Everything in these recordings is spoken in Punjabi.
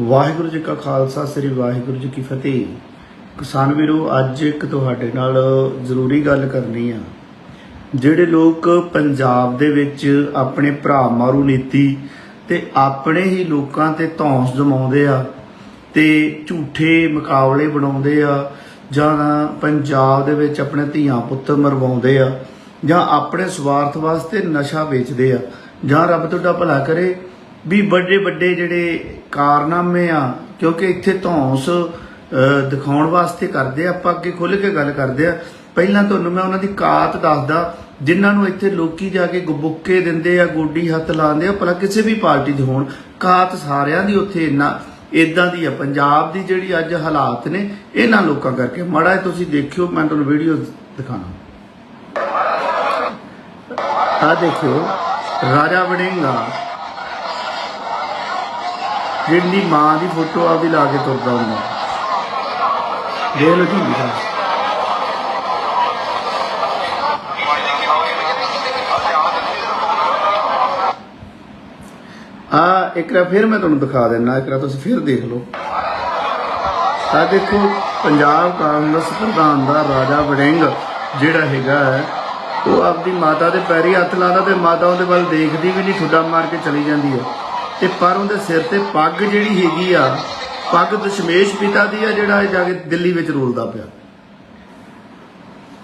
ਵਾਹਿਗੁਰੂ ਜੀ ਕਾ ਖਾਲਸਾ, ਸ੍ਰੀ ਵਾਹਿਗੁਰੂ ਜੀ ਕੀ ਫਤਿਹ। ਕਿਸਾਨ ਵੀਰੋ, ਅੱਜ ਇੱਕ ਤੁਹਾਡੇ ਨਾਲ ਜ਼ਰੂਰੀ ਗੱਲ ਕਰਨੀ ਆ। ਜਿਹੜੇ ਲੋਕ ਪੰਜਾਬ ਦੇ ਵਿੱਚ ਆਪਣੇ ਭਰਾ ਮਾਰੂ ਨੀਤੀ ਤੇ ਆਪਣੇ ਹੀ ਲੋਕਾਂ ਤੇ ਧੌਂਸ ਜਮਾਉਂਦੇ ਆ ਤੇ ਝੂਠੇ ਮੁਕਾਬਲੇ ਬਣਾਉਂਦੇ ਆ, ਜਾਂ ਪੰਜਾਬ ਦੇ ਵਿੱਚ ਆਪਣੇ ਧੀਆਂ ਪੁੱਤ ਮਰਵਾਉਂਦੇ ਆ, ਜਾਂ ਆਪਣੇ ਸਵਾਰਥ ਵਾਸਤੇ ਨਸ਼ਾ ਵੇਚਦੇ ਆ, ਜਾਂ ਰੱਬ ਤੁਹਾਡਾ ਭਲਾ ਕਰੇ, ਵੀ ਵੱਡੇ ਵੱਡੇ ਜਿਹੜੇ ਕਾਰਨਾਮੇ ਆ, ਕਿਉਂਕਿ ਇੱਥੇ ਧੌਂਸ ਦਿਖਾਉਣ ਵਾਸਤੇ ਕਰਦੇ ਆ, ਆਪਾਂ ਅੱਗੇ ਖੁੱਲ ਕੇ ਗੱਲ ਕਰਦੇ ਆ। ਪਹਿਲਾਂ ਤੁਹਾਨੂੰ ਮੈਂ ਉਹਨਾਂ ਦੀ ਕਾਤ ਦੱਸਦਾ, ਜਿਨ੍ਹਾਂ ਨੂੰ ਇੱਥੇ ਲੋਕੀ ਜਾ ਕੇ ਗੁਬੁੱਕੇ ਦਿੰਦੇ ਆ, ਗੋਡੀ ਹੱਥ ਲਾਉਂਦੇ ਆ ਭਲਾ ਕਿਸੇ ਵੀ ਪਾਰਟੀ ਦੇ ਹੋਣ। ਕਾਤ ਸਾਰਿਆਂ ਦੀ ਉੱਥੇ ਇੰਨਾ ਇਦਾਂ ਦੀ ਆ। ਪੰਜਾਬ ਦੀ ਜਿਹੜੀ ਅੱਜ ਹਾਲਾਤ ਨੇ, ਇਹਨਾਂ ਲੋਕਾਂ ਕਰਕੇ। ਮਾੜਾ ਜਿਹਾ ਤੁਸੀਂ ਦੇਖਿਓ, ਮੈਂ ਤੁਹਾਨੂੰ ਵੀਡੀਓ ਦਿਖਾਣਾ ਆ ਦੇਖਿਓ, ਰਾਜਾ ਵੜਿੰਗਾ ਜਿੰਨੀ ਮਾਂ ਦੀ ਫੋਟੋ ਆਪਦੀ ਲਾ ਕੇ ਤੁਰਦਾ ਹੁੰਦਾ। ਦੇਖ ਲਓ ਕੀ ਲਿਖਿਆ। ਆ ਇੱਕ ਫਿਰ ਮੈਂ ਤੁਹਾਨੂੰ ਦਿਖਾ ਦਿੰਦਾ ਇੱਕ ਤੁਸੀਂ ਫਿਰ ਦੇਖ ਲਓ। ਆ ਦੇਖੋ ਪੰਜਾਬ ਕਾਂਗਰਸ ਪ੍ਰਧਾਨ ਦਾ ਰਾਜਾ ਵੜਿੰਗ ਜਿਹੜਾ ਹੈਗਾ ਹੈ, ਉਹ ਆਪਦੀ ਮਾਤਾ ਦੇ ਪੈਰੀ ਹੱਥ ਲਾਉਂਦਾ ਤੇ ਮਾਤਾ ਉਹਦੇ ਵੱਲ ਦੇਖਦੀ ਵੀ ਨਹੀਂ ਠੁੱਡਾ ਮਾਰ ਕੇ ਚਲੀ ਜਾਂਦੀ ਹੈ। ਤੇ ਪਰ ਉਹਦੇ ਸਿਰ ਤੇ ਪੱਗ ਜਿਹੜੀ ਹੈਗੀ ਆ, ਪੱਗ ਦਸ਼ਮੇਸ਼ ਪਿਤਾ ਦੀ ਆ ਜਿਹੜਾ ਇਹ ਜਾ ਕੇ ਦਿੱਲੀ ਵਿੱਚ ਰੋਲਦਾ ਪਿਆ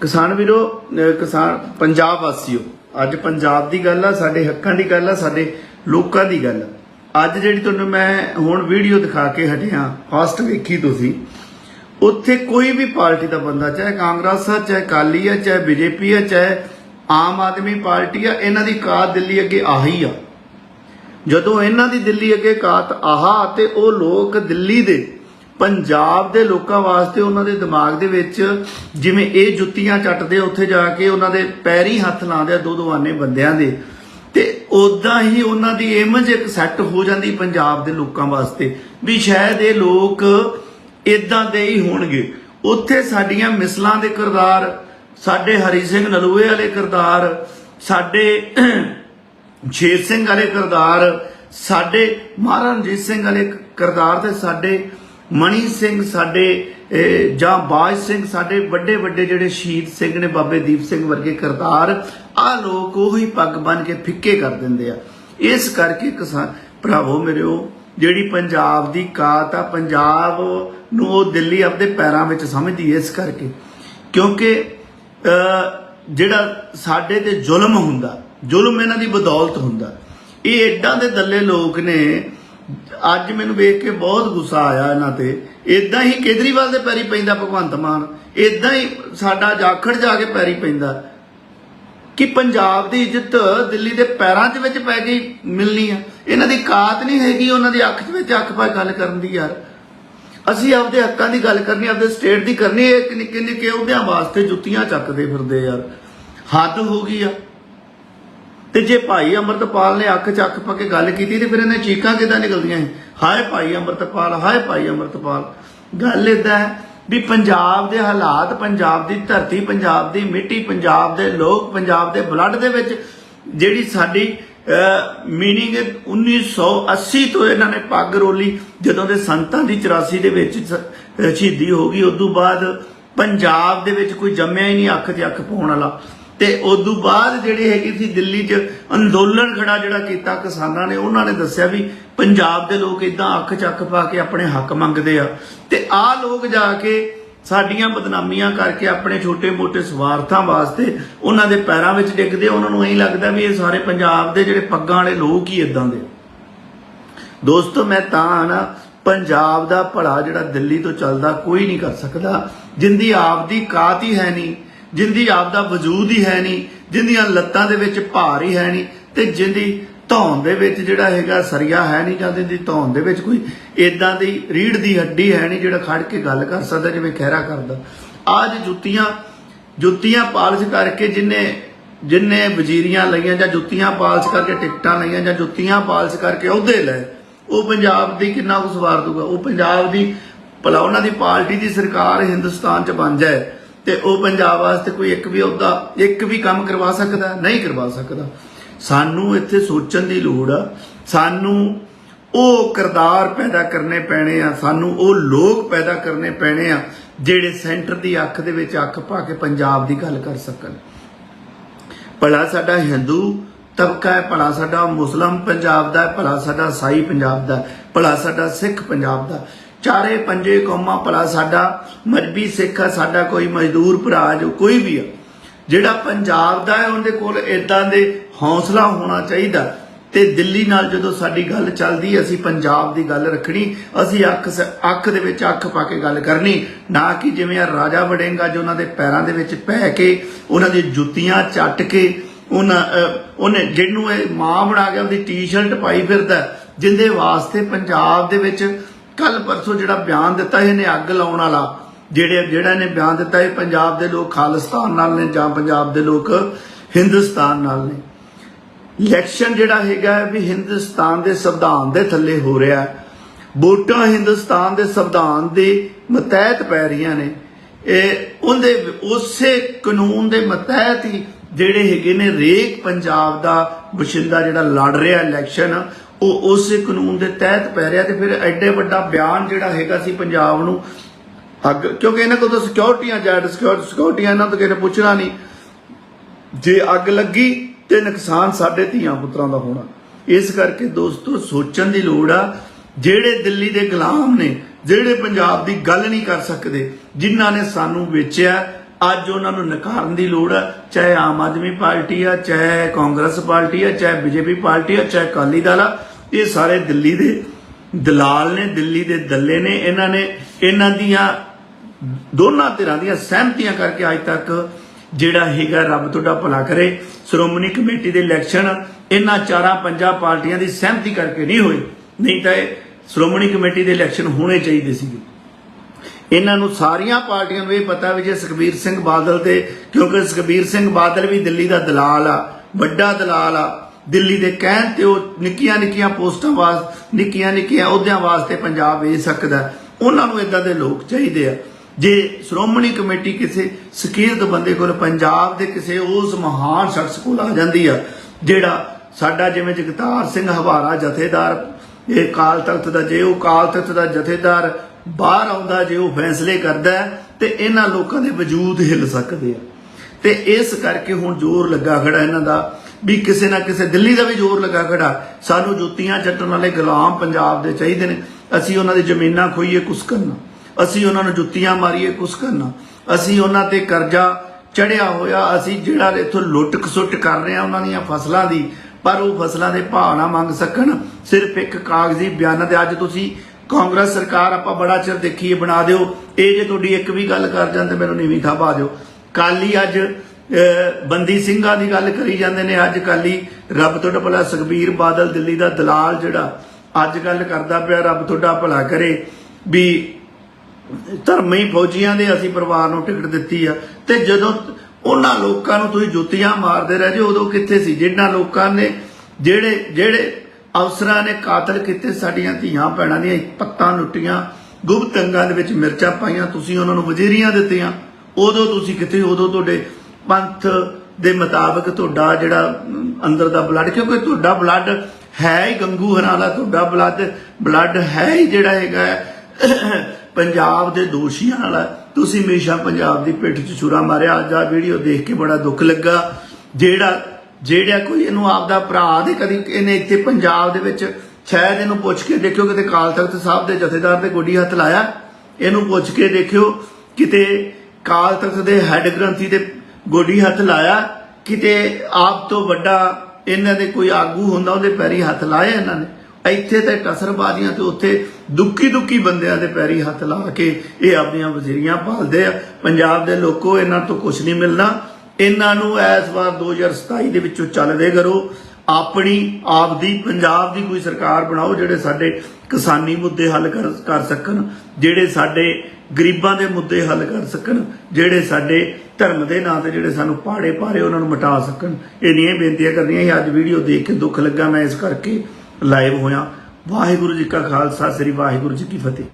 ਕਿਸਾਨ ਵੀਰੋ ਕਿਸਾਨ ਪੰਜਾਬ ਵਾਸੀਓ, ਅੱਜ ਪੰਜਾਬ ਦੀ ਗੱਲ ਆ, ਸਾਡੇ ਹੱਕਾਂ ਦੀ ਗੱਲ ਆ, ਸਾਡੇ ਲੋਕਾਂ ਦੀ ਗੱਲ ਆ। ਅੱਜ ਜਿਹੜੀ ਤੁਹਾਨੂੰ ਮੈਂ ਹੁਣ ਵੀਡੀਓ ਦਿਖਾ ਕੇ ਹਟਿਆ ਫਸਟ ਵੇਖੀ ਤੁਸੀਂ, ਉੱਥੇ ਕੋਈ ਵੀ ਪਾਰਟੀ ਦਾ ਬੰਦਾ, ਚਾਹੇ ਕਾਂਗਰਸ ਆ, ਚਾਹੇ ਕਾਲੀ ਆ, ਚਾਹੇ ਬੀਜੇਪੀ ਆ, ਚਾਹੇ ਆਮ ਆਦਮੀ ਪਾਰਟੀ ਆ, ਇਹਨਾਂ ਦੀ ਕਾਰ ਦਿੱਲੀ ਅੱਗੇ ਆਹੀ ਆ ਜਦੋਂ ਇਹਨਾਂ ਦੀ ਦਿੱਲੀ ਅੱਗੇ ਕਾਤ ਆਹਾ ਤੇ ਉਹ ਲੋਕ ਦਿੱਲੀ ਦੇ, ਪੰਜਾਬ ਦੇ ਲੋਕਾਂ ਵਾਸਤੇ ਉਹਨਾਂ ਦੇ ਦਿਮਾਗ ਦੇ ਵਿੱਚ ਜਿਵੇਂ ਇਹ ਜੁੱਤੀਆਂ ਚੱਟਦੇ ਉੱਥੇ ਜਾ ਕੇ ਉਹਨਾਂ ਦੇ ਪੈਰੀ ਹੱਥ ਲਾਉਂਦੇ ਆ ਦੋ ਦਵਾਨੇ ਬੰਦਿਆਂ ਦੇ। ਤੇ ਉਦਾਂ ਹੀ ਉਹਨਾਂ ਦੀ ਇਮੇਜ ਇੱਕ ਸੈੱਟ ਹੋ ਜਾਂਦੀ ਪੰਜਾਬ ਦੇ ਲੋਕਾਂ ਵਾਸਤੇ ਵੀ ਸ਼ਾਇਦ ਇਹ ਲੋਕ ਇਦਾਂ ਦੇ ਹੀ ਹੋਣਗੇ। ਉੱਥੇ ਸਾਡੀਆਂ ਮਿਸਲਾਂ ਦੇ ਕਿਰਦਾਰ, ਸਾਡੇ ਹਰੀ ਸਿੰਘ ਨਲੂਏ ਵਾਲੇ ਕਿਰਦਾਰ, ਸਾਡੇ ਸ਼ੇਰ ਸਿੰਘ ਵਾਲੇ ਕਿਰਦਾਰ ਸਾਡੇ ਮਹਾਰਾਜ ਰਣਜੀਤ ਸਿੰਘ ਵਾਲੇ ਕਿਰਦਾਰ ਤੇ ਸਾਡੇ ਮਣੀ ਸਿੰਘ ਸਾਡੇ ਜਾਂ ਬਾਜ ਸਿੰਘ ਸਾਡੇ ਵੱਡੇ ਵੱਡੇ ਜਿਹੜੇ ਸ਼ਹੀਦ ਸਿੰਘ ਨੇ ਬਾਬੇ ਦੀਪ ਸਿੰਘ ਵਰਗੇ ਕਿਰਦਾਰ ਆ ਲੋਕ ਉਹੀ ਪੱਗ ਬੰਨ ਕੇ ਫਿੱਕੇ ਕਰ ਦਿੰਦੇ ਆ। ਇਸ ਕਰਕੇ ਕਿਸਾਨ ਭਰਾਵੋ ਮੇਰਿਓ ਜਿਹੜੀ ਪੰਜਾਬ ਦੀ ਕਾਤ ਆ ਪੰਜਾਬ ਨੂੰ ਉਹ ਦਿੱਲੀ ਆਪਦੇ ਪੈਰਾਂ ਵਿੱਚ ਸਮਝਦੀ ਇਸ ਕਰਕੇ। ਕਿਉਂਕਿ ਅਹ, ਜਿਹੜਾ ਸਾਡੇ ਤੇ ਜ਼ੁਲਮ ਹੁੰਦਾ ਜ਼ੁਲਮ ਇਹਨਾਂ ਦੀ ਬਦੌਲਤ ਹੁੰਦਾ। ਇਹ ਐਡਾਂ ਦੇ ਦੱਲੇ ਲੋਕ ਨੇ। ਅੱਜ ਮੈਨੂੰ ਵੇਖ ਕੇ ਬਹੁਤ ਗੁੱਸਾ ਆਇਆ ਇਹਨਾਂ ਤੇ। ਇਦਾਂ ਹੀ ਕੇਜਰੀਵਾਲ ਦੇ ਪੈਰੀ ਪੈਂਦਾ ਭਗਵੰਤ ਮਾਨ। ਇਦਾਂ ਹੀ ਸਾਡਾ ਜਾਖੜ ਜਾ ਕੇ ਪੈਰੀ ਪੈਂਦਾ। ਕਿ ਪੰਜਾਬ ਦੀ ਇੱਜ਼ਤ ਦਿੱਲੀ ਦੇ ਪੈਰਾਂ 'ਚ ਵਿੱਚ ਪੈ ਗਈ ਮਿਲਣੀ ਆ। ਇਹਨਾਂ ਦੀ ਕਾਤ ਨਹੀਂ ਹੈਗੀ, ਉਹਨਾਂ ਦੀ ਅੱਖ 'ਚ ਵਿੱਚ ਅੱਖ ਪਾ ਗੱਲ ਕਰਨ ਦੀ ਯਾਰ। ਅਸੀਂ ਆਪਦੇ ਹੱਕਾਂ ਦੀ ਗੱਲ ਕਰਨੀ, ਆਪਦੇ ਸਟੇਟ ਦੀ ਕਰਨੀ, ਇਹ ਕਿ ਨਿੱਕੇ ਨਿੱਕੇ ਉਹਦਿਆਂ ਵਾਸਤੇ ਜੁੱਤੀਆਂ ਚੱਕਦੇ ਫਿਰਦੇ ਯਾਰ। ਹੱਦ ਹੋ ਗਈ ਆ। ਤੇ ਜੇ ਭਾਈ ਅਮਰਤਪਾਲ ਨੇ ਅੱਖ 'ਚ ਅੱਖ ਪਾ ਕੇ ਗੱਲ ਕੀਤੀ ਤੇ ਫਿਰ ਇਹਨਾਂ ਚੀਕਾਂ ਕਿਦਾਂ ਨਿਕਲਦੀਆਂ ਸੀ? ਹਾਏ ਭਾਈ ਅਮਰਤਪਾਲ, ਹਾਏ ਭਾਈ ਅਮਰਤਪਾਲ। ਗੱਲ ਇਦਾਂ ਹੈ ਵੀ ਪੰਜਾਬ ਦੇ ਹਾਲਾਤ, ਪੰਜਾਬ ਦੀ ਧਰਤੀ, ਪੰਜਾਬ ਦੀ ਮਿੱਟੀ, ਪੰਜਾਬ ਦੇ ਲੋਕ, ਪੰਜਾਬ ਦੇ ਬਲੱਡ ਦੇ ਵਿੱਚ ਜਿਹੜੀ ਸਾਡੀ ਮੀਨਿੰਗ 1980 ਤੋਂ ਇਹਨਾਂ ਨੇ ਪੱਗ ਰੋਲੀ, ਜਦੋਂ ਦੇ ਸੰਤਾਂ ਦੀ 84 ਦੇ ਵਿੱਚ ਸ਼ਹੀਦੀ ਹੋ ਗਈ, ਉਦੋਂ ਬਾਅਦ ਪੰਜਾਬ ਦੇ ਵਿੱਚ ਕੋਈ ਜੰਮਿਆ ਹੀ ਨਹੀਂ ਅੱਖ 'ਚ ਅੱਖ ਪਾਉਣ ਵਾਲਾ। ਤੇ ਉਦੋਂ ਬਾਅਦ ਜਿਹੜੀ ਹੈਗੀ ਸੀ ਦਿੱਲੀ 'ਚ ਅੰਦੋਲਨ ਖੜਾ ਜਿਹੜਾ ਕੀਤਾ ਕਿਸਾਨਾਂ ਨੇ, ਉਹਨਾਂ ਨੇ ਦੱਸਿਆ ਵੀ ਪੰਜਾਬ ਦੇ ਲੋਕ ਇਦਾਂ ਅੱਖ ਚੱਕ ਪਾ ਕੇ ਆਪਣੇ ਹੱਕ ਮੰਗਦੇ ਆ। ਤੇ ਆਹ ਲੋਕ ਜਾ ਕੇ ਸਾਡੀਆਂ ਬਦਨਾਮੀਆਂ ਕਰਕੇ ਆਪਣੇ ਛੋਟੇ-ਮੋਟੇ ਸਵਾਰਥਾਂ ਵਾਸਤੇ ਉਹਨਾਂ ਦੇ ਪੈਰਾਂ ਵਿੱਚ ਡਿੱਗਦੇ ਉਹਨਾਂ ਨੂੰ ਐਂ ਲੱਗਦਾ ਵੀ ਇਹ ਸਾਰੇ ਪੰਜਾਬ ਦੇ ਜਿਹੜੇ ਪੱਗਾਂ ਵਾਲੇ ਲੋਕ ਹੀ ਇਦਾਂ ਦੇ ਦੋਸਤੋ, ਮੈਂ ਤਾਂ ਨਾ ਪੰਜਾਬ ਦਾ ਭਲਾ ਜਿਹੜਾ ਦਿੱਲੀ ਤੋਂ ਚੱਲਦਾ ਕੋਈ ਨਹੀਂ ਕਰ ਸਕਦਾ। ਜਿੰਦੀ ਆਪਦੀ ਕਾਤ ਹੀ ਹੈ ਨਹੀਂ। ਜਿੰਦੀ ਆਪਦਾ ਵਜੂਦ ਹੀ ਹੈ ਨਹੀਂ, ਜਿੰਦੀਆਂ ਲੱਤਾਂ ਦੇ ਵਿੱਚ ਭਾਰ ਹੀ ਹੈ ਨਹੀਂ ਤੇ ਜਿੰਦੀ ਧੌਣ ਦੇ ਵਿੱਚ ਜਿਹੜਾ ਹੈਗਾ ਸਰੀਆ ਹੈ ਨਹੀਂ ਜਾਂ ਦੀ ਧੌਣ ਦੇ ਵਿੱਚ ਕੋਈ ਇਦਾਂ ਦੀ ਰੀੜ ਦੀ ਹੱਡੀ ਹੈ ਨਹੀਂ ਜਿਹੜਾ ਖੜ ਕੇ ਗੱਲ ਕਰ ਸਕਦਾ, ਜਿਵੇਂ ਖਹਿਰਾ ਕਰਦਾ। ਆਜ ਜੁੱਤੀਆਂ ਜੁੱਤੀਆਂ ਪਾਲਿਸ਼ ਕਰਕੇ ਜਿਨੇ ਜਿਨੇ ਵਜ਼ੀਰੀਆਂ ਲਈਆਂ ਜਾਂ ਜੁੱਤੀਆਂ ਪਾਲਿਸ਼ ਕਰਕੇ ਟਿਕਟਾਂ ਲਈਆਂ ਜਾਂ ਜੁੱਤੀਆਂ ਪਾਲਿਸ਼ ਕਰਕੇ ਅਹੁਦੇ ਲਏ, ਉਹ ਪੰਜਾਬ ਦੀ ਕਿੰਨਾ ਕੁ ਸਵਾਰ ਦੂਗਾ? ਉਹ ਪੰਜਾਬ ਦੀ ਭਲਾ ਉਹਨਾਂ ਦੀ ਪਾਰਟੀ ਦੀ ਸਰਕਾਰ ਹਿੰਦੁਸਤਾਨ 'ਚ ਬਣ ਜਾਏ। ਤੇ ਉਹ ਪੰਜਾਬ ਵਾਸਤੇ ਕੋਈ ਇੱਕ ਵੀ ਅਹੁਦਾ, ਇੱਕ ਵੀ ਕੰਮ ਕਰਵਾ ਸਕਦਾ, ਨਹੀਂ ਕਰਵਾ ਸਕਦਾ। ਸਾਨੂੰ ਇੱਥੇ ਸੋਚਣ ਦੀ ਲੋੜ ਆ। ਸਾਨੂੰ ਉਹ ਕਿਰਦਾਰ ਪੈਦਾ ਕਰਨੇ ਪੈਣੇ ਆ। ਸਾਨੂੰ ਉਹ ਲੋਕ ਪੈਦਾ ਕਰਨੇ ਪੈਣੇ ਆ, ਜਿਹੜੇ ਸੈਂਟਰ ਦੀ ਅੱਖ ਦੇ ਵਿੱਚ ਅੱਖ ਪਾ ਕੇ ਪੰਜਾਬ ਦੀ ਗੱਲ ਕਰ ਸਕਣ। ਭਲਾ ਸਾਡਾ ਹਿੰਦੂ ਤਬਕਾ ਹੈ, ਭਲਾ ਸਾਡਾ ਮੁਸਲਮ ਪੰਜਾਬ ਦਾ ਹੈ, ਭਲਾ ਸਾਡਾ ਸਾਈ ਪੰਜਾਬ ਦਾ ਭਲਾ ਸਾਡਾ ਸਿੱਖ ਪੰਜਾਬ ਦਾ ਚਾਰੇ ਪੰਜੇ ਕੌਮਾਂ, ਭਲਾ ਸਾਡਾ ਮਜਬੀ ਸਿੱਖ ਆ, ਸਾਡਾ ਕੋਈ ਮਜ਼ਦੂਰ ਭਰਾ ਜੋ ਕੋਈ ਵੀ ਆ, ਜਿਹੜਾ ਪੰਜਾਬ ਦਾ ਹੈ, ਉਹਦੇ ਕੋਲ ਇਦਾਂ ਦੇ ਹੌਸਲਾ ਹੋਣਾ ਚਾਹੀਦਾ। ਤੇ ਦਿੱਲੀ ਨਾਲ ਜਦੋਂ ਸਾਡੀ ਗੱਲ ਚੱਲਦੀ ਅਸੀਂ ਪੰਜਾਬ ਦੀ ਗੱਲ ਰੱਖਣੀ, ਅਸੀਂ ਅੱਖ ਸ- ਅੱਖ ਦੇ ਵਿੱਚ ਅੱਖ ਪਾ ਕੇ ਗੱਲ ਕਰਨੀ, ਨਾ ਕਿ ਜਿਵੇਂ ਆ ਰਾਜਾ ਵੜੇਂਗਾ ਜੋ ਉਹਨਾਂ ਦੇ ਪੈਰਾਂ ਦੇ ਵਿੱਚ ਪੈ ਕੇ, ਉਹਨਾਂ ਦੀ ਜੁੱਤੀਆਂ ਚੱਟ ਕੇ, ਉਹਨਾਂ ਉਹਨੇ ਜਿਹਨੂੰ ਇਹ ਮਾਂ ਬਣਾ ਕੇ ਉਹਦੀ ਟੀ-ਸ਼ਰਟ ਪਾਈ ਫਿਰਦਾ, ਜਿੰਦੇ ਵਾਸਤੇ ਪੰਜਾਬ ਦੇ ਵਿੱਚ ਕੱਲ ਪਰਸੋਂ ਜਿਹੜਾ ਬਿਆਨ ਦਿੱਤਾ ਇਹਨੇ ਅੱਗ ਲਾਉਣ ਵਾਲਾ, ਜਿਹੜੇ ਜਿਹੜਾ ਨੇ ਬਿਆਨ ਦਿੱਤਾ ਇਹ ਪੰਜਾਬ ਦੇ ਲੋਕ ਖਾਲਿਸਤਾਨ ਨਾਲ ਨੇ ਜਾਂ ਪੰਜਾਬ ਦੇ ਲੋਕ ਹਿੰਦੁਸਤਾਨ ਨਾਲ ਨੇ। ਇਲੈਕਸ਼ਨ ਜਿਹੜਾ ਹੈਗਾ ਵੀ ਹਿੰਦੁਸਤਾਨ ਦੇ ਸੰਵਿਧਾਨ ਦੇ ਥੱਲੇ ਹੋ ਰਿਹਾ ਵੋਟਾਂ ਹਿੰਦੁਸਤਾਨ ਦੇ ਸੰਵਿਧਾਨ ਦੇ ਮਤਹਿਤ ਪੈ ਰਹੀਆਂ ਨੇ। ਇਹ ਉਹਦੇ ਉਸੇ ਕਾਨੂੰਨ ਦੇ ਮਤਹਿਤ ਹੀ ਜਿਹੜੇ ਹੈਗੇ ਨੇ ਰੇਕ ਪੰਜਾਬ ਦਾ ਬਸ਼ਿੰਦਾ ਜਿਹੜਾ ਲੜ ਰਿਹਾ ਇਲੈਕਸ਼ਨ ਉਹ ਉਸ ਕਾਨੂੰਨ ਦੇ ਤਹਿਤ ਪੈ ਰਿਹਾ ਤੇ ਫਿਰ ਐਡੇ ਵੱਡਾ ਬਿਆਨ ਜਿਹੜਾ ਹੈਗਾ ਸੀ ਪੰਜਾਬ ਨੂੰ ਅੱਗ, ਕਿਉਂਕਿ ਇਹਨਾਂ ਕੋਲ ਤਾਂ ਸਿਕਿਉਰਿਟੀਆਂ ਜੈਡ ਸਿਕਿਉਰਿਟੀਆਂ ਇਹਨਾਂ ਤੋਂ ਕਿਸੇ ਨੇ ਪੁੱਛਣਾ ਨਹੀਂ। ਜੇ ਅੱਗ ਲੱਗੀ ਤੇ ਨੁਕਸਾਨ ਸਾਡੇ ਧੀਆਂ ਪੁੱਤਰਾਂ ਦਾ ਹੋਣਾ। ਇਸ ਕਰਕੇ ਦੋਸਤੋ, ਸੋਚਣ ਦੀ ਲੋੜ ਆ, ਜਿਹੜੇ ਦਿੱਲੀ ਦੇ ਗੁਲਾਮ ਨੇ, ਜਿਹੜੇ ਪੰਜਾਬ ਦੀ ਗੱਲ ਨਹੀਂ ਕਰ ਸਕਦੇ, ਜਿਨ੍ਹਾਂ ਨੇ ਸਾਨੂੰ ਵੇਚਿਆ, ਅੱਜ ਉਹਨਾਂ ਨੂੰ ਨਕਾਰਨ ਦੀ ਲੋੜ ਆ, ਚਾਹੇ ਆਮ ਆਦਮੀ ਪਾਰਟੀ ਆ, ਚਾਹੇ ਕਾਂਗਰਸ ਪਾਰਟੀ ਆ, ਚਾਹੇ ਬੀਜੇਪੀ ਪਾਰਟੀ ਆ, ਚਾਹੇ ਅਕਾਲੀ ਦਲ ਆ। ਇਹ ਸਾਰੇ ਦਿੱਲੀ ਦੇ ਦਲਾਲ ਨੇ, ਦਿੱਲੀ ਦੇ ਦੱਲੇ ਨੇ, ਇਹਨਾਂ ਨੇ ਇਹਨਾਂ ਦੀਆਂ ਦੋਨਾਂ ਧਿਰਾਂ ਦੀਆਂ ਸਹਿਮਤੀਆਂ ਕਰਕੇ ਅੱਜ ਤੱਕ ਜਿਹੜਾ ਹੈਗਾ ਰੱਬ ਤੁਹਾਡਾ ਭਲਾ ਕਰੇ। ਸ਼੍ਰੋਮਣੀ ਕਮੇਟੀ ਦੇ ਇਲੈਕਸ਼ਨ ਇਹਨਾਂ ਚਾਰਾਂ ਪੰਜਾਂ ਪਾਰਟੀਆਂ ਦੀ ਸਹਿਮਤੀ ਕਰਕੇ ਨਹੀਂ ਹੋਏ। ਨਹੀਂ ਤਾਂ ਇਹ ਸ਼੍ਰੋਮਣੀ ਕਮੇਟੀ ਦੇ ਇਲੈਕਸ਼ਨ ਹੋਣੇ ਚਾਹੀਦੇ ਸੀਗੇ। ਇਹਨਾਂ ਨੂੰ ਸਾਰੀਆਂ ਪਾਰਟੀਆਂ ਨੂੰ ਇਹ ਪਤਾ ਵੀ ਜੇ ਸੁਖਬੀਰ ਸਿੰਘ ਬਾਦਲ ਤੇ, ਕਿਉਂਕਿ ਸੁਖਬੀਰ ਸਿੰਘ ਬਾਦਲ ਵੀ ਦਿੱਲੀ ਦਾ ਦਲਾਲ ਆ, ਵੱਡਾ ਦਲਾਲ ਆ ਦਿੱਲੀ ਦੇ ਕਹਿਣ ਤੇ ਉਹ ਨਿੱਕੀਆਂ ਨਿੱਕੀਆਂ ਪੋਸਟਾਂ ਵਾਸਤੇ ਨਿੱਕੀਆਂ ਨਿੱਕੀਆਂ ਅਹੁਦਿਆਂ ਵਾਸਤੇ ਪੰਜਾਬ ਵੇਚ ਸਕਦਾ ਉਹਨਾਂ ਨੂੰ ਇਦਾਂ ਦੇ ਲੋਕ ਚਾਹੀਦੇ ਆ। ਜੇ ਸ਼੍ਰੋਮਣੀ ਕਮੇਟੀ ਕਿਸੇ ਸਕੀਰਤ ਬੰਦੇ ਕੋਲ ਪੰਜਾਬ ਦੇ ਕਿਸੇ ਉਸ ਮਹਾਨ ਸ਼ਖਸ ਕੋਲ ਆ ਜਾਂਦੀ ਆ ਜਿਹੜਾ ਸਾਡਾ ਜਿਵੇਂ ਜਗਤਾਰ ਸਿੰਘ ਹਵਾਰਾ ਜਥੇਦਾਰ ਇਹ ਕਾਲ ਤਖਤ ਦਾ ਜੇ ਉਹ ਕਾਲ ਤਖਤ ਦਾ ਜਥੇਦਾਰ ਬਾਹਰ ਆਉਂਦਾ ਜੇ ਉਹ ਫੈਸਲੇ ਕਰਦਾ ਹੈ, ਤੇ ਇਹਨਾਂ ਲੋਕਾਂ ਦੇ ਵਜੂਦ ਹਿੱਲ ਸਕਦੇ ਆ। ਤੇ ਇਸ ਕਰਕੇ ਹੁਣ ਜ਼ੋਰ ਲੱਗਾ ਖੜਾ ਇਹਨਾਂ ਦਾ। ਵੀ ਕਿਸੇ ਨਾ ਕਿਸੇ ਦਿੱਲੀ ਦਾ ਵੀ ਜ਼ੋਰ ਲੱਗਾ ਖੜਾ। ਸਾਨੂੰ ਜੁੱਤੀਆਂ ਚੱਟਣ ਵਾਲੇ ਗੁਲਾਮ ਪੰਜਾਬ ਦੇ ਚਾਹੀਦੇ ਨੇ। ਅਸੀਂ ਉਹਨਾਂ ਦੀ ਜ਼ਮੀਨਾਂ ਖੋਈਏ ਕੁਛ ਕਰਨਾ। ਅਸੀਂ ਉਹਨਾਂ ਨੂੰ ਜੁੱਤੀਆਂ ਮਾਰੀਏ ਕੁਛ ਕਰਨਾ। ਅਸੀਂ ਉਹਨਾਂ ਤੇ ਕਰਜ਼ਾ ਚੜਿਆ ਹੋਇਆ, ਅਸੀਂ ਜਿਹੜਾ ਇੱਥੋਂ ਲੁੱਟ ਖਸੁੱਟ ਕਰ ਰਹੇ ਆ ਉਹਨਾਂ ਦੀਆਂ ਫਸਲਾਂ ਦੀ, ਪਰ ਉਹ ਫਸਲਾਂ ਦੇ ਭਾਅ ਨਾ ਮੰਗ ਸਕਣ। ਸਿਰਫ ਇੱਕ ਕਾਗਜ਼ੀ ਬਿਆਨ ਤੇ ਅੱਜ ਤੁਸੀਂ ਕਾਂਗਰਸ ਸਰਕਾਰ ਆਪਾਂ ਬੜਾ ਚਿਰ ਦੇਖੀਏ ਬਣਾ ਦਿਓ। ਇਹ ਜੇ ਤੁਹਾਡੀ ਇੱਕ ਵੀ ਗੱਲ ਕਰ ਜਾਂਦੇ ਮੈਨੂੰ ਨੀਵੀਂ ਥਾਂ ਪਾ ਦਿਓ। ਕਾਲੀ ਅੱਜ ਬੰਦੀ ਸਿੰਘਾਂ ਦੀ ਗੱਲ ਕਰੀ ਜਾਂਦੇ ਨੇ ਅੱਜ ਕਾਲੀ ਰੱਬ ਤੁਹਾਡਾ ਭਲਾ ਸੁਖਬੀਰ ਬਾਦਲ ਦਿੱਲੀ ਦਾ ਦਲਾਲ ਜਿਹੜਾ ਅੱਜ ਗੱਲ ਕਰਦਾ ਪਿਆ, ਰੱਬ ਤੁਹਾਡਾ ਭਲਾ ਕਰੇ ਵੀ ਧਰਮੀ ਫੌਜੀਆਂ ਦੇ ਅਸੀਂ ਪਰਿਵਾਰ ਨੂੰ ਟਿਕਟ ਦਿੱਤੀ ਆ। ਤੇ ਜਦੋਂ ਉਹਨਾਂ ਲੋਕਾਂ ਨੂੰ ਤੁਸੀਂ ਜੁੱਤੀਆਂ ਮਾਰਦੇ ਰਹੇ ਜੇ ਉਦੋਂ ਕਿੱਥੇ ਸੀ? ਜਿਹਨਾਂ ਲੋਕਾਂ ਨੇ ਜਿਹੜੇ ਜਿਹੜੇ ਅਫਸਰਾਂ ਨੇ ਕਾਤਲ ਕੀਤੇ ਸਾਡੀਆਂ ਧੀਆਂ ਭੈਣਾਂ ਦੀਆਂ ਪੱਤਾਂ ਲੁੱਟੀਆਂ, ਗੁਪਤ ਅੰਗਾਂ ਦੇ ਵਿੱਚ ਮਿਰਚਾਂ ਪਾਈਆਂ, ਤੁਸੀਂ ਉਹਨਾਂ ਨੂੰ ਵਜ਼ੀਰੀਆਂ ਦਿੱਤੀਆਂ। ਉਦੋਂ ਤੁਸੀਂ ਕਿੱਥੇ, ਉਦੋਂ ਤੁਹਾਡੇ ਪੰਥ ਦੇ ਮੁਤਾਬਕ ਤੁਹਾਡਾ ਜਿਹੜਾ ਅੰਦਰ ਦਾ ਬਲੱਡ ਕਿਉਂਕਿ ਤੁਹਾਡਾ ਬਲੱਡ ਹੈ ਹੀ ਗੰਗੂ ਹਰਾਂ ਵਾਲਾ ਤੁਹਾਡਾ ਬਲੱਡ ਬਲੱਡ ਹੈ ਹੀ ਜਿਹੜਾ ਹੈਗਾ ਪੰਜਾਬ ਦੇ ਦੋਸ਼ੀਆਂ ਨਾਲ। ਤੁਸੀਂ ਹਮੇਸ਼ਾ ਪੰਜਾਬ ਦੀ ਪਿੱਠ 'ਚ ਛੁਰਾ ਮਾਰਿਆ, ਅੱਜ ਆ ਵੀਡੀਓ ਦੇਖ ਕੇ ਬੜਾ ਦੁੱਖ ਲੱਗਾ। ਜਿਹੜਾ ਜਿਹੜਾ ਕੋਈ ਇਹਨੂੰ ਆਪਦਾ ਭਰਾ ਦੇ ਕਦੀ ਇਹਨੇ ਇੱਥੇ ਪੰਜਾਬ ਦੇ ਵਿੱਚ ਸ਼ਾਇਦ ਇਹਨੂੰ ਪੁੱਛ ਕੇ ਦੇਖਿਓ, ਕਿਤੇ ਕਾਲ ਤਖਤ ਸਾਹਿਬ ਦੇ ਜਥੇਦਾਰ ਦੇ ਗੋਡੀ ਹੱਥ ਲਾਇਆ। ਇਹਨੂੰ ਪੁੱਛ ਕੇ ਦੇਖਿਓ, ਕਿਤੇ ਕਾਲ ਤਖਤ ਦੇ ਹੈੱਡ ਗ੍ਰੰਥੀ ਦੇ ਗੋਡੀ ਹੱਥ ਲਾਇਆ, ਕਿਤੇ ਆਪ ਤੋਂ ਵੱਡਾ ਇਹਨਾਂ ਦੇ ਕੋਈ ਆਗੂ ਹੁੰਦਾ, ਉਹਦੇ ਪੈਰੀ ਹੱਥ ਲਾਇਆ ਇਹਨਾਂ ਨੇ। ਇੱਥੇ ਤੇ ਟਸਰਬਾਜ਼ੀਆਂ ਤੇ ਉੱਥੇ ਦੁੱਖੀ ਦੁੱਕੀ ਬੰਦਿਆਂ ਦੇ ਪੈਰੀ ਹੱਥ ਲਾ ਕੇ ਇਹ ਆਪਣੀਆਂ ਵਜ਼ੀਰੀਆਂ ਭਾਲਦੇ ਆ। ਪੰਜਾਬ ਦੇ ਲੋਕੋ, ਇਹਨਾਂ ਤੋਂ ਕੁਝ ਨਹੀਂ ਮਿਲਣਾ। ਇਹਨਾਂ ਨੂੰ ਇਸ ਵਾਰ 2027 ਦੇ ਵਿੱਚੋਂ ਚੱਲਦੇ ਕਰੋ। ਆਪਣੀ, ਆਪਦੀ, ਪੰਜਾਬ ਦੀ ਕੋਈ ਸਰਕਾਰ ਬਣਾਓ, ਜਿਹੜੇ ਸਾਡੇ ਕਿਸਾਨੀ ਮੁੱਦੇ ਹੱਲ ਕਰ ਕਰ ਸਕਣ, ਜਿਹੜੇ ਸਾਡੇ ਗਰੀਬਾਂ ਦੇ ਮੁੱਦੇ ਹੱਲ ਕਰ ਸਕਣ, ਜਿਹੜੇ ਸਾਡੇ ਧਰਮ ਦੇ ਨਾਂ ਤੇ ਜਿਹੜੇ ਸਾਨੂੰ ਪਾੜੇ ਪਾਰੇ ਉਹਨਾਂ ਨੂੰ ਮਿਟਾ ਸਕਣ। ਇੰਨੀਆਂ ਹੀ ਬੇਨਤੀਆਂ ਕਰਨੀਆਂ ਸੀ। ਅੱਜ ਵੀਡੀਓ ਦੇਖ ਕੇ ਦੁੱਖ ਲੱਗਾ। ਮੈਂ ਇਸ ਕਰਕੇ ਲਾਈਵ ਹੋਇਆ। ਵਾਹਿਗੁਰੂ ਜੀ ਕਾ ਖਾਲਸਾ। ਸ੍ਰੀ ਵਾਹਿਗੁਰੂ ਜੀ ਕੀ ਫਤਿਹ।